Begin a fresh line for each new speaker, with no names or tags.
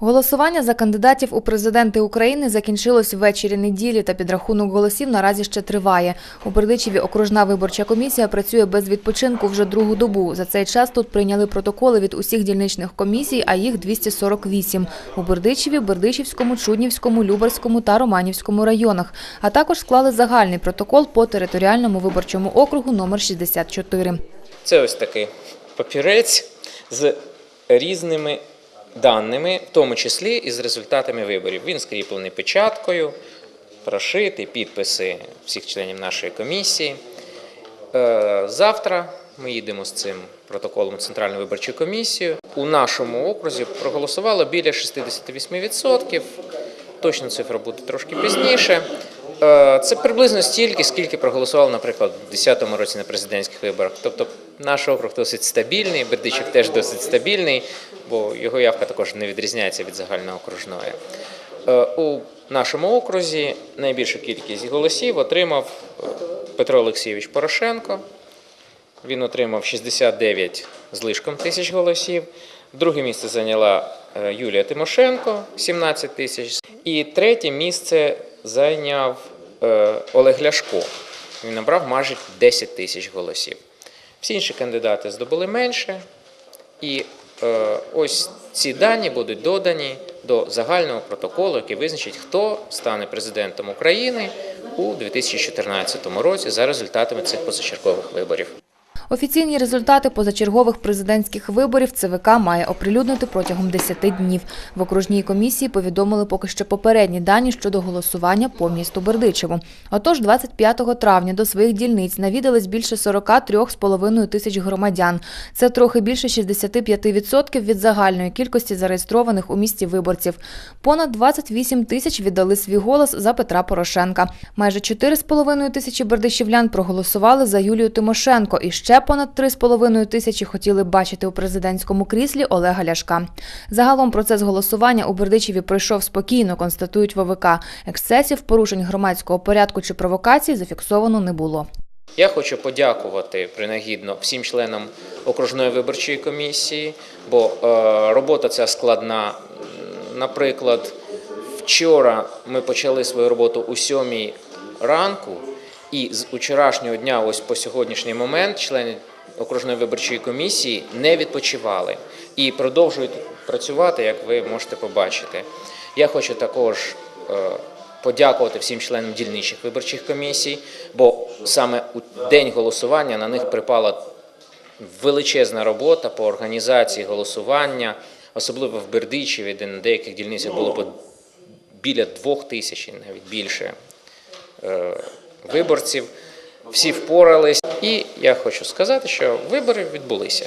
Голосування за кандидатів у президенти України закінчилось ввечері неділі, та підрахунок голосів наразі ще триває. У Бердичеві окружна виборча комісія працює без відпочинку вже другу добу. За цей час тут прийняли протоколи від усіх дільничних комісій, а їх 248. У Бердичеві, Бердичівському, Чуднівському, Любарському та Романівському районах. А також склали загальний протокол по територіальному виборчому округу номер 64.
Це ось такий папірець з різними даними, в тому числі і з результатами виборів. Він скріплений печаткою, прошитий, підписи всіх членів нашої комісії. Е, Завтра ми їдемо з цим протоколом у Центральну виборчу комісію. У нашому окрузі проголосувало біля 68%. Точна цифра буде трошки пізніше. Е, Це приблизно стільки, скільки проголосувало, наприклад, у 2010 році на президентських виборах. Тобто наш округ досить стабільний, Бердичів теж досить стабільний, бо його явка також не відрізняється від загальноокружної. Е, У нашому окрузі найбільшу кількість голосів отримав е, Петро Олексійович Порошенко. Він отримав 69 з лишком тисяч голосів. Друге місце зайняла Юлія Тимошенко 17 тисяч. І третє місце зайняв е, Олег Ляшко. Він набрав майже 10 тисяч голосів. Всі інші кандидати здобули менше. І е, ось ці дані будуть додані до загального протоколу, який визначить, хто стане президентом України у 2014 році за результатами цих позачергових виборів.
Офіційні результати позачергових президентських виборів ЦВК має оприлюднити протягом 10 днів. В окружній комісії повідомили поки що попередні дані щодо голосування по місту Бердичеву. Отож, 25 травня до своїх дільниць навідались більше 43,5 тисяч громадян. Це трохи більше 65% від загальної кількості зареєстрованих у місті виборців. Понад 28 тисяч віддали свій голос за Петра Порошенка. Майже 4,5 тисячі бердичівлян проголосували за Юлію Тимошенко і ще понад 3,5 тисячі хотіли бачити у президентському кріслі Олега Ляшка. Загалом процес голосування у Бердичеві пройшов спокійно, констатують ВВК. Ексцесів, порушень громадського порядку чи провокацій зафіксовано не було.
Я хочу подякувати принагідно всім членам окружної виборчої комісії, бо е, робота ця складна. Наприклад, вчора ми почали свою роботу у сьомій ранку, і з вчорашнього дня, ось по сьогоднішній момент, члени окружної виборчої комісії не відпочивали і продовжують працювати, як ви можете побачити. Я хочу також е, подякувати всім членам дільничих виборчих комісій, бо саме у день голосування на них припала величезна робота по організації голосування, особливо в Бердичеві, де на деяких дільницях було біля двох тисяч, навіть більше е, виборців. Всі впорались, і я хочу сказати, що вибори відбулися.